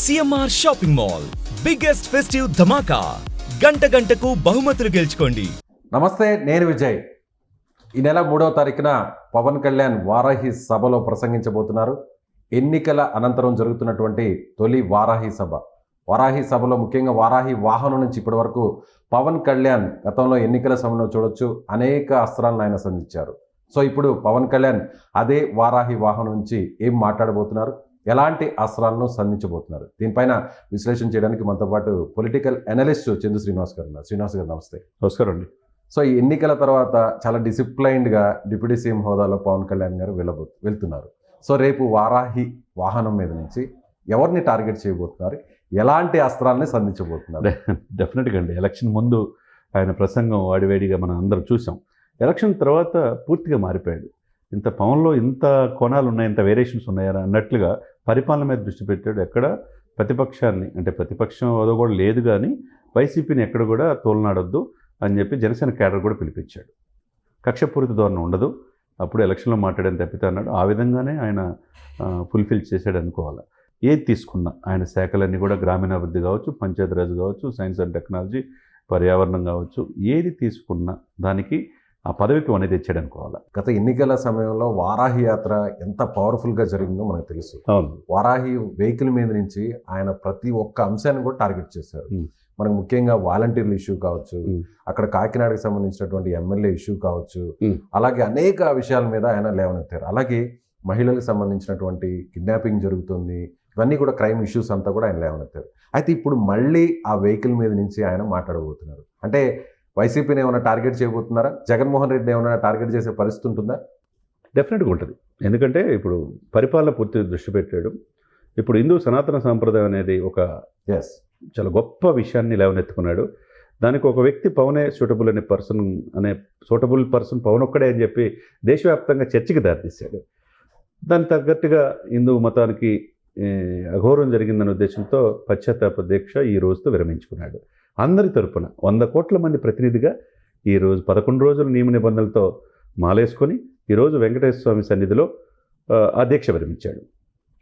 CMR shopping mall biggest festive ధమాకా. గంట గంటకు బహుమతులు గెలుచుకోండి. నమస్తే నేను విజయ్. ఈ నెల మూడవ తారీఖున పవన్ కళ్యాణ్ వారాహి సభలో ప్రసంగించబోతున్నారు. ఎన్నికల అనంతరం జరుగుతున్నటువంటి తొలి వారాహి సభ. వారాహి సభలో ముఖ్యంగా వారాహి వాహనం నుంచి ఇప్పటి వరకు పవన్ కళ్యాణ్ గతంలో ఎన్నికల సమయంలో చూడొచ్చు అనేక అస్త్రాలను ఆయన సంధించారు. సో ఇప్పుడు పవన్ కళ్యాణ్ అదే వారాహి వాహనం నుంచి ఏం మాట్లాడబోతున్నారు? ఎలాంటి అస్త్రాలను సంధించబోతున్నారు? దీనిపైన విశ్లేషణ చేయడానికి మనతో పాటు పొలిటికల్ అనలిస్ట్ చందు శ్రీనివాస్ గారు ఉన్నారు. శ్రీనివాస్ గారు నమస్తే. నమస్కారం అండి. సో ఈ ఎన్నికల తర్వాత చాలా డిసిప్లైన్డ్గా డిప్యూటీ సీఎం హోదాలో పవన్ కళ్యాణ్ గారు వెళ్ళబో వెళ్తున్నారు. సో రేపు వారాహి వాహనం మీద నుంచి ఎవరిని టార్గెట్ చేయబోతున్నారు? ఎలాంటి అస్త్రాలని సంధించబోతున్నారు? డెఫినెట్గా అండి. ఎలక్షన్ ముందు ఆయన ప్రసంగం వాడివేడిగా మనం అందరం చూసాం. ఎలక్షన్ తర్వాత పూర్తిగా మారిపోయాడు. ఇంత పవన్లో ఇంత కోణాలు ఉన్నాయి ఇంత వేరియేషన్స్ ఉన్నాయా అన్నట్లుగా పరిపాలన మీద దృష్టి పెట్టాడు. ఎక్కడ? ప్రతిపక్షాన్ని. అంటే ప్రతిపక్షం ఏదో కూడా లేదు కానీ వైసీపీని ఎక్కడ కూడా తోలనాడొద్దు అని చెప్పి జనసేన క్యాడర్ కూడా పిలిపించాడు. కక్షపూరిత ధోరణి ఉండదు. అప్పుడు ఎలక్షన్లో మాట్లాడని తప్పితే అన్నాడు. ఆ విధంగానే ఆయన ఫుల్ఫిల్ చేశాడు అనుకోవాలి. ఏది తీసుకున్నా ఆయన శాఖలన్నీ కూడా గ్రామీణాభివృద్ధి కావచ్చు పంచాయతీరాజ్ కావచ్చు సైన్స్ అండ్ టెక్నాలజీ పర్యావరణం కావచ్చు ఏది తీసుకున్నా దానికి ఆ పదవికి వనే తెచ్చాడు అనుకోవాలి గత ఎన్నికల సమయంలో వారాహి యాత్ర ఎంత పవర్ఫుల్గా జరిగిందో మనకు తెలుసు. వారాహి వెహికల్ మీద నుంచి ఆయన ప్రతి ఒక్క అంశాన్ని కూడా టార్గెట్ చేశారు. మనకు ముఖ్యంగా వాలంటీర్ల ఇష్యూ కావచ్చు. అక్కడ కాకినాడకి సంబంధించినటువంటి ఎమ్మెల్యే ఇష్యూ కావచ్చు. అలాగే అనేక విషయాల మీద ఆయన లేవనెత్తారు. అలాగే మహిళలకు సంబంధించినటువంటి కిడ్నాపింగ్ జరుగుతుంది. ఇవన్నీ కూడా క్రైమ్ ఇష్యూస్ అంతా కూడా ఆయన లేవనెత్తారు. అయితే ఇప్పుడు మళ్ళీ ఆ వెహికల్ మీద నుంచి ఆయన మాట్లాడబోతున్నారు. అంటే వైసీపీని ఏమైనా టార్గెట్ చేయబోతున్నారా? జగన్మోహన్ రెడ్డి ఏమైనా టార్గెట్ చేసే పరిస్థితి ఉంటుందా? డెఫినెట్గా ఉంటుంది. ఎందుకంటే ఇప్పుడు పరిపాలన పూర్తి దృష్టి పెట్టాడు. ఇప్పుడు హిందూ సనాతన సాంప్రదాయం అనేది ఒక ఎస్ చాలా గొప్ప విషయాన్ని లేవనెత్తుకున్నాడు. దానికి ఒక వ్యక్తి పవనే సూటబుల్ అనే పర్సన్ అనే సూటబుల్ పర్సన్ పవన్ ఒక్కడే అని చెప్పి దేశవ్యాప్తంగా చర్చకి దారితీశాడు. దానికి తగ్గట్టుగా హిందూ మతానికి అఘోరం జరిగిందనే ఉద్దేశంతో పశ్చాత్తాప దీక్ష ఈ రోజుతో విరమించుకున్నాడు. అందరి తరపున వంద కోట్ల మంది ప్రతినిధిగా ఈరోజు పదకొండు రోజుల నియమ నిబంధనలతో మాలేసుకొని ఈరోజు వెంకటేశ్వర స్వామి సన్నిధిలో అధ్యక్ష విరమించాడు.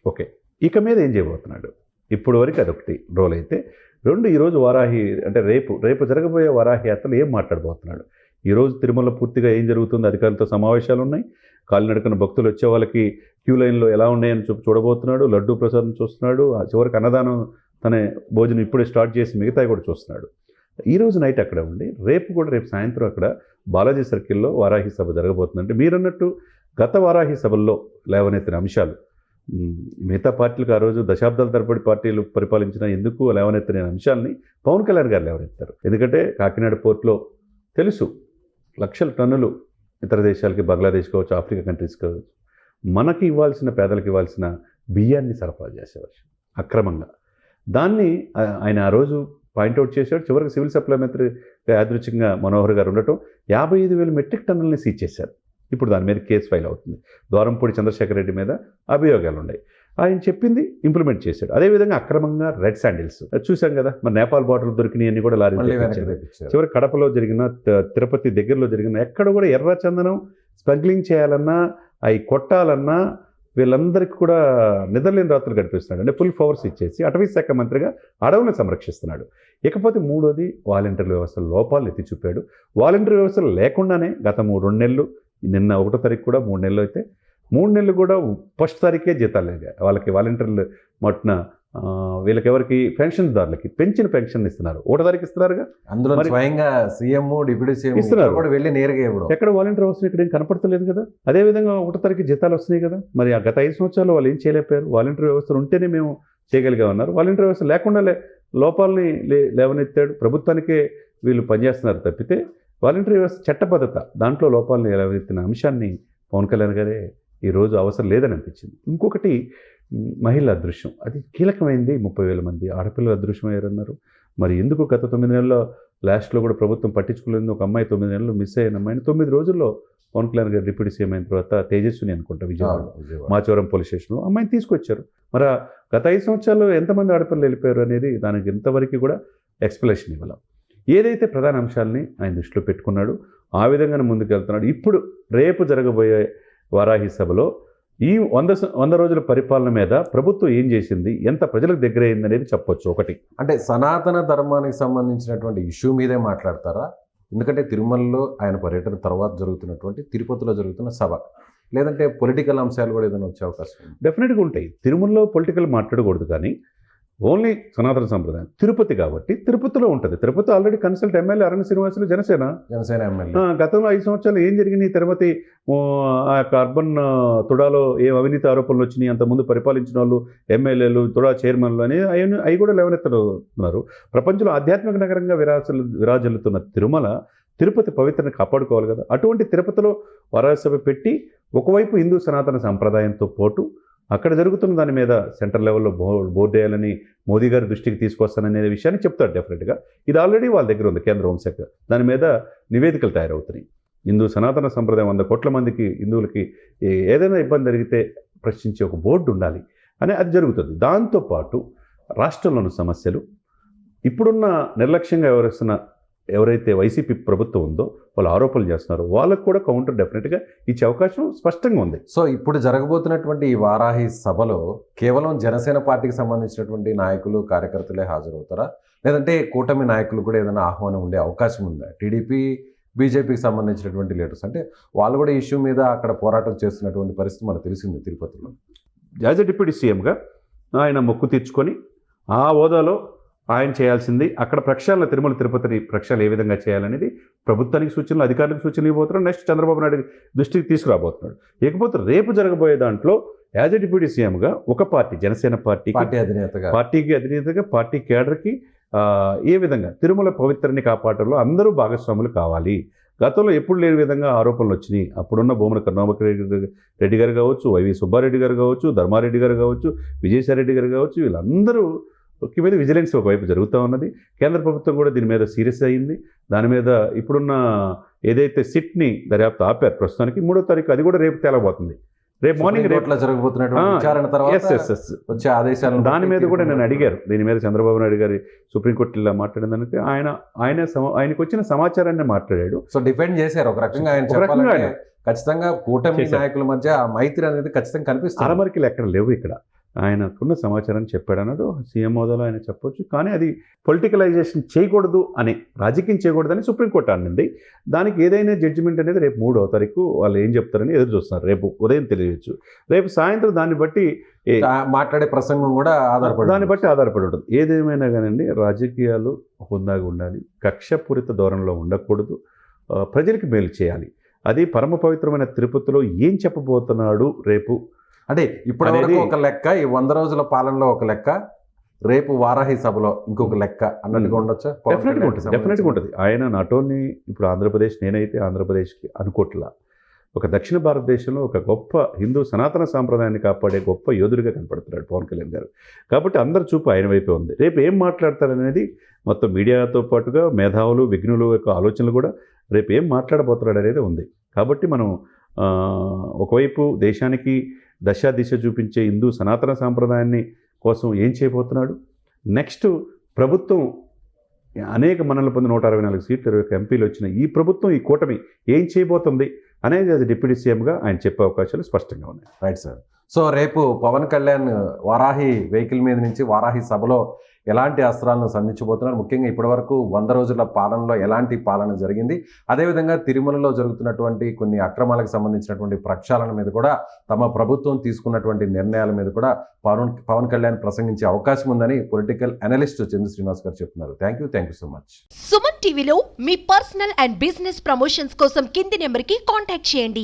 ఓకే. ఇక మీద ఏం చేయబోతున్నాడు? ఇప్పుడు వరకు అదొకటి రోల్ అయితే రెండు ఈరోజు వారాహి అంటే రేపు రేపు జరగబోయే వారాహి యాత్రలు ఏం మాట్లాడబోతున్నాడు? ఈరోజు తిరుమల పూర్తిగా ఏం జరుగుతుంది? అధికారులతో సమావేశాలు ఉన్నాయి. కాలినడకన భక్తులు వచ్చే వాళ్ళకి క్యూ లైన్లో ఎలా ఉన్నాయని చూ చూడబోతున్నాడు. లడ్డూ ప్రసాదం చూస్తున్నాడు. ఆ చివరికి అన్నదానం తన భోజనం ఇప్పుడే స్టార్ట్ చేసి మిగతాయి కూడా చూస్తున్నాడు. ఈరోజు నైట్ అక్కడ ఉండి రేపు కూడా రేపు సాయంత్రం అక్కడ బాలాజీ సర్కిల్లో వారాహి సభ జరగబోతుందంటే మీరన్నట్టు గత వారాహి సభల్లో లేవనెత్తిన అంశాలు. మిగతా పార్టీలకు ఆ రోజు దశాబ్దాల తరబడి పార్టీలు పరిపాలించిన ఎందుకు లేవనెత్తిన అంశాలని పవన్ కళ్యాణ్ గారు లేవనెత్తారు. ఎందుకంటే కాకినాడ పోర్ట్లో తెలుసు లక్షల టన్నులు ఇతర దేశాలకి బంగ్లాదేశ్ కావచ్చు ఆఫ్రికా కంట్రీస్ కావచ్చు మనకి ఇవ్వాల్సిన పేదలకు ఇవ్వాల్సిన బియ్యాన్ని సరఫరా చేసేవారు అక్రమంగా. దాన్ని ఆయన ఆ రోజు పాయింట్అవుట్ చేశాడు. చివరికి సివిల్ సప్లై మంత్రి యాదృచ్ఛికంగా మనోహర్ గారు ఉండటం యాభై ఐదు వేల మెట్రిక్ టన్నుల్ని సీజ్ చేశారు. ఇప్పుడు దాని మీద కేసు ఫైల్ అవుతుంది. ద్వారంపూడి చంద్రశేఖర్ రెడ్డి మీద అభియోగాలు ఉన్నాయి. ఆయన చెప్పింది ఇంప్లిమెంట్ చేశాడు. అదేవిధంగా అక్రమంగా రెడ్ శాండిల్స్. చూసాం కదా మరి నేపాల్ బార్డర్ దొరికినాయి అన్ని కూడా లారీ చివరి కడపలో జరిగిన తిరుపతి దగ్గరలో జరిగిన ఎక్కడ కూడా ఎర్ర చందనం స్మగ్లింగ్ చేయాలన్నా అవి కొట్టాలన్నా వీళ్ళందరికీ కూడా నిద్రలేని రాత్రులు గడిపిస్తున్నాడు. అంటే ఫుల్ పవర్స్ ఇచ్చేసి అటవీ శాఖ మంత్రిగా అడవులను సంరక్షిస్తున్నాడు. ఇకపోతే మూడోది వాలంటీర్ వ్యవస్థ లోపాలు ఎత్తి చూపాడు. వాలంటీర్ వ్యవస్థలు లేకుండానే గత మూడు రెండు నెలలు నిన్న ఒకటో తారీఖు కూడా మూడు నెలలు అయితే మూడు నెలలు కూడా ఫస్ట్ తారీఖే జీతాలు లేగా వాళ్ళకి వాలంటీర్లు మట్టిన ఆ, వీళ్ళకి ఎవరికి పెన్షన్దారులకి. పెంచిన పెన్షన్ ఇస్తున్నారు. ఒకటో తారీఖు ఇస్తున్నారుగా? అందులో స్వయంగా సీఎం డిప్యూటీ సీఎం ఇస్తున్నారు. కూడా వెళ్ళి నేరుగా ఇవ్వడం. ఎక్కడ వాలంటీర్ వ్యవస్థ ఇక్కడ ఏం కనపడతలేదు కదా? అదేవిధంగా ఒకటో తారీఖు జీతాలు వస్తున్నాయి కదా? మరి ఆ గత ఐదు సంవత్సరాలు వాళ్ళు ఏం చేయలేకపోయారు? వాలంటీర్ వ్యవస్థలు ఉంటేనే మేము చేయగలిగామన్నారు వాలంటీర్ వ్యవస్థ లేకుండా లోపాలని లేవనెత్తాడు. ప్రభుత్వానికే వీళ్ళు పనిచేస్తున్నారు తప్పితే వాలంటీర్ వ్యవస్థ చట్టబద్ధత దాంట్లో లోపాలని లేవనెత్తిన అంశాన్ని పవన్ కళ్యాణ్ గారే ఈరోజు అవసరం లేదని అనిపించింది. ఇంకొకటి మహిళల అదృశ్యం. అది కీలకమైంది. ముప్పై వేల మంది ఆడపిల్లల అదృశ్యం అయ్యారన్నారు మరి ఎందుకు గత తొమ్మిది నెలల్లో లాస్ట్లో కూడా ప్రభుత్వం పట్టించుకోలేదు. ఒక అమ్మాయి తొమ్మిది నెలలు మిస్ అయిన అమ్మాయిని తొమ్మిది రోజుల్లో పవన్ కళ్యాణ్ గారు డిప్యూటీ సీఎం అయిన తర్వాత తేజస్విని అనుకుంటా విజయవాడ. మాచవరం పోలీస్ స్టేషన్లో అమ్మాయిని తీసుకొచ్చారు. మరి గత ఐదు సంవత్సరాల్లో ఎంతమంది ఆడపిల్లలు వెళ్ళిపోయారు అనేది దానికి ఇంతవరకు కూడా ఎక్స్ప్లెనేషన్ ఇవ్వాలి. ఏదైతే ప్రధాన అంశాలని ఆయన దృష్టిలో పెట్టుకున్నాడు ఆ విధంగానే ముందుకు వెళ్తున్నాడు ఇప్పుడు రేపు జరగబోయే వారాహి సభలో ఈ వంద వంద రోజుల పరిపాలన మీద ప్రభుత్వం ఏం చేసింది? ఎంత ప్రజలకు దగ్గర అయింది అనేది చెప్పొచ్చు ఒకటి. అంటే సనాతన ధర్మానికి సంబంధించినటువంటి ఇష్యూ మీదే మాట్లాడతారా? ఎందుకంటే తిరుమలలో ఆయన పర్యటన తర్వాత జరుగుతున్నటువంటి తిరుపతిలో జరుగుతున్న సభ. లేదంటే పొలిటికల్ అంశాలు కూడా ఏదైనా వచ్చే అవకాశం డెఫినెట్గా ఉంటాయి. తిరుమలలో పొలిటికల్ మాట్లాడకూడదు కానీ ఓన్లీ సనాతన సంప్రదాయం. తిరుపతి కాబట్టి తిరుపతిలో ఉంటుంది. తిరుపతి ఆల్రెడీ కన్సల్ట్ ఎమ్మెల్యే అరణ్య శ్రీనివాసులు జనసేన. జనసేన ఎమ్మెల్యే. గతంలో ఐదు సంవత్సరాలు ఏం జరిగింది? తిరుపతి ఆ యొక్క అర్బన్ తుడాలో ఏం అవినీతి ఆరోపణలు వచ్చినాయి? అంతకుముందు పరిపాలించిన వాళ్ళు ఎమ్మెల్యేలు తుడా చైర్మన్లు అని అవి అవి కూడా లేవనెత్తున్నారు ప్రపంచంలో ఆధ్యాత్మిక నగరంగా విరాజలు విరాజిల్లుతున్న తిరుమల తిరుపతి పవిత్రని కాపాడుకోవాలి కదా. అటువంటి తిరుపతిలో వరాసభ పెట్టి ఒకవైపు హిందూ సనాతన సంప్రదాయంతో పోటు అక్కడ జరుగుతున్న దాని మీద సెంటర్ లెవెల్లో బో బోర్డు వేయాలని మోదీ గారి దృష్టికి తీసుకొస్తాననే విషయాన్ని చెప్తాడు డెఫినెట్గా. ఇది ఆల్రెడీ వాళ్ళ దగ్గర ఉంది కేంద్ర హోంశాఖ. దాని మీద నివేదికలు తయారవుతున్నాయి. హిందూ సనాతన సంప్రదాయం వంద కోట్ల మందికి హిందువులకి ఏదైనా ఇబ్బంది జరిగితే ప్రశ్నించే ఒక బోర్డు ఉండాలి అని అది జరుగుతుంది. దాంతోపాటు రాష్ట్రంలోని సమస్యలు ఇప్పుడున్న నిర్లక్ష్యంగా వ్యవహరిస్తున్న ఎవరైతే వైసీపీ ప్రభుత్వం ఉందో వాళ్ళు ఆరోపణలు చేస్తున్నారో. వాళ్ళకు కూడా కౌంటర్ డెఫినెట్గా ఇచ్చే అవకాశం స్పష్టంగా ఉంది. సో ఇప్పుడు జరగబోతున్నటువంటి ఈ వారాహి సభలో కేవలం జనసేన పార్టీకి సంబంధించినటువంటి నాయకులు కార్యకర్తలే హాజరవుతారా? లేదంటే కూటమి నాయకులు కూడా ఏదైనా ఆహ్వానం ఉండే అవకాశం ఉందా? టీడీపీ బీజేపీకి సంబంధించినటువంటి లీడర్స్ అంటే వాళ్ళు కూడా ఇష్యూ మీద అక్కడ పోరాటం చేస్తున్నటువంటి పరిస్థితి మనకు తెలిసింది తిరుపతిలో. యాజ్ ఎ డిప్యూటీ సీఎంగా ఆయన మొక్కు తీర్చుకొని ఆ హోదాలో ఆయన చేయాల్సింది అక్కడ ప్రక్షాళన తిరుమల తిరుపతిని ప్రక్షాళన ఏ విధంగా చేయాలనేది ప్రభుత్వానికి సూచనలు అధికారులకు సూచనలు ఇవ్వబోతున్నాడు నెక్స్ట్ చంద్రబాబు నాయుడు దృష్టికి తీసుకురాబోతున్నాడు. ఇకపోతే రేపు జరగబోయే దాంట్లో యాజ్ ఎ డిప్యూటీ సీఎంగా ఒక పార్టీ జనసేన పార్టీకి పార్టీ అధినేతగా. పార్టీకి అధినేతగా పార్టీ కేడర్కి ఏ విధంగా తిరుమల పవిత్రని కాపాటంలో అందరూ భాగస్వాములు కావాలి. గతంలో ఎప్పుడు లేని విధంగా ఆరోపణలు వచ్చినాయి. అప్పుడున్న భూముల కరుణామక రెడ్డి రెడ్డి గారు కావచ్చు వైవి సుబ్బారెడ్డి గారు కావచ్చు ధర్మారెడ్డి గారు కావచ్చు విజయసాయిరెడ్డి గారు కావచ్చు వీళ్ళందరూ మీద విజిలెన్స్ ఒకవైపు జరుగుతూ ఉన్నది. కేంద్ర ప్రభుత్వం కూడా దీని మీద సీరియస్ అయింది దాని మీద ఇప్పుడున్న ఏదైతే సిట్ని దర్యాప్తు ఆపారు ప్రస్తుతానికి మూడో తారీఖు అది కూడా రేపు తేలబోతుంది. రేపు మార్నింగ్ రేపు జరగబోతున్నటువంటి దాని మీద కూడా నేను అడిగారు. దీని మీద చంద్రబాబు నాయుడు గారి సుప్రీంకోర్టు ఇలా మాట్లాడిందంటే ఆయన ఆయన ఆయనకు వచ్చిన సమాచారాన్ని మాట్లాడాడు. సో డిపెండ్ చేశారు. ఒక రకంగా ఆయన ఖచ్చితంగా కూటమి. నాయకుల మధ్య ఆ మైత్రి అనేది ఖచ్చితంగా కనిపిస్తుంది. అరమరికలు ఎక్కడ లేవు ఇక్కడ. ఆయనకున్న సమాచారాన్ని చెప్పాడు అన్నాడు సీఎం హోదాలో ఆయన చెప్పొచ్చు. కానీ అది పొలిటికలైజేషన్ చేయకూడదు అని రాజకీయం చేయకూడదని సుప్రీంకోర్టు అనింది. దానికి ఏదైనా జడ్జిమెంట్ అనేది రేపు మూడవ తారీఖు వాళ్ళు ఏం చెప్తారని ఎదురు చూస్తున్నారు. రేపు ఉదయం తెలియచ్చు రేపు సాయంత్రం దాన్ని బట్టి మాట్లాడే ప్రసంగం కూడా ఆధారపడి దాన్ని బట్టి ఆధారపడి ఉంటుంది. ఏదేమైనా కానండి రాజకీయాలు హుందాగా ఉండాలి. కక్షపూరిత ధోరణిలో ఉండకూడదు. ప్రజలకి మేలు చేయాలి. అది పరమ పవిత్రమైన తిరుపతిలో ఏం చెప్పబోతున్నాడు రేపు అంటే అనేది- ఒక లెక్క ఈ వంద రోజుల పాలనలో ఒక లెక్క రేపు వారాహి సభలో ఇంకొక లెక్క అన్నట్టుగా ఉండొచ్చా? డెఫినెట్గా ఉంటుంది డెఫినెట్గా. ఉంటుంది. ఆయన నాట్ ఓన్లీ ఇప్పుడు ఆంధ్రప్రదేశ్ నేనైతే ఆంధ్రప్రదేశ్కి అనుకోట్లా. ఒక దక్షిణ భారతదేశంలో ఒక గొప్ప హిందూ సనాతన సాంప్రదాయాన్ని కాపాడే గొప్ప యోధుడిగా కనపడుతున్నాడు పవన్ కళ్యాణ్ గారు. కాబట్టి అందరి చూపు ఆయన వైపే ఉంది. రేపు ఏం మాట్లాడతారనేది మొత్తం మీడియాతో పాటుగా మేధావులు విఘ్నులు యొక్క ఆలోచనలు కూడా రేపు ఏం మాట్లాడబోతున్నాడు అనేది ఉంది. కాబట్టి మనం ఒకవైపు దేశానికి దశ దిశ చూపించే హిందూ సనాతన సాంప్రదాయాన్ని కోసం ఏం చేయబోతున్నాడు? నెక్స్ట్ ప్రభుత్వం అనేక మన్నలు పొంది నూట అరవై నాలుగు సీట్లు ఇరవై ఎంపీలు వచ్చిన ఈ ప్రభుత్వం ఈ కూటమి ఏం చేయబోతుంది అనేది అది డిప్యూటీ సీఎంగా ఆయన చెప్పే అవకాశాలు స్పష్టంగా ఉన్నాయి. రైట్ సార్ సో రేపు పవన్ కళ్యాణ్ వారాహి వెహికల్ మీద నుంచి వారాహి సభలో ఎలాంటి అస్త్రాలను సంధించబోతున్నారు? ముఖ్యంగా ఇప్పటివరకు వంద రోజుల పాలనలో ఎలాంటి పాలన జరిగింది? అదేవిధంగా తిరుమలలో జరుగుతున్నటువంటి కొన్ని అక్రమాలకు సంబంధించినటువంటి ప్రక్షాళన మీద కూడా తమ ప్రభుత్వం తీసుకున్నటువంటి నిర్ణయాల మీద కూడా పవన్ పవన్ కళ్యాణ్ ప్రసంగించే అవకాశం ఉందని పొలిటికల్ అనలిస్ట్ చంద్ర శ్రీనివాస్ గారు చెప్తున్నారు. Thank you thank you so much Suman టీవీలో మీ పర్సనల్ అండ్ బిజినెస్ ప్రమోషన్స్ కోసం కింది నెంబర్కి కాంటాక్ట్ చేయండి.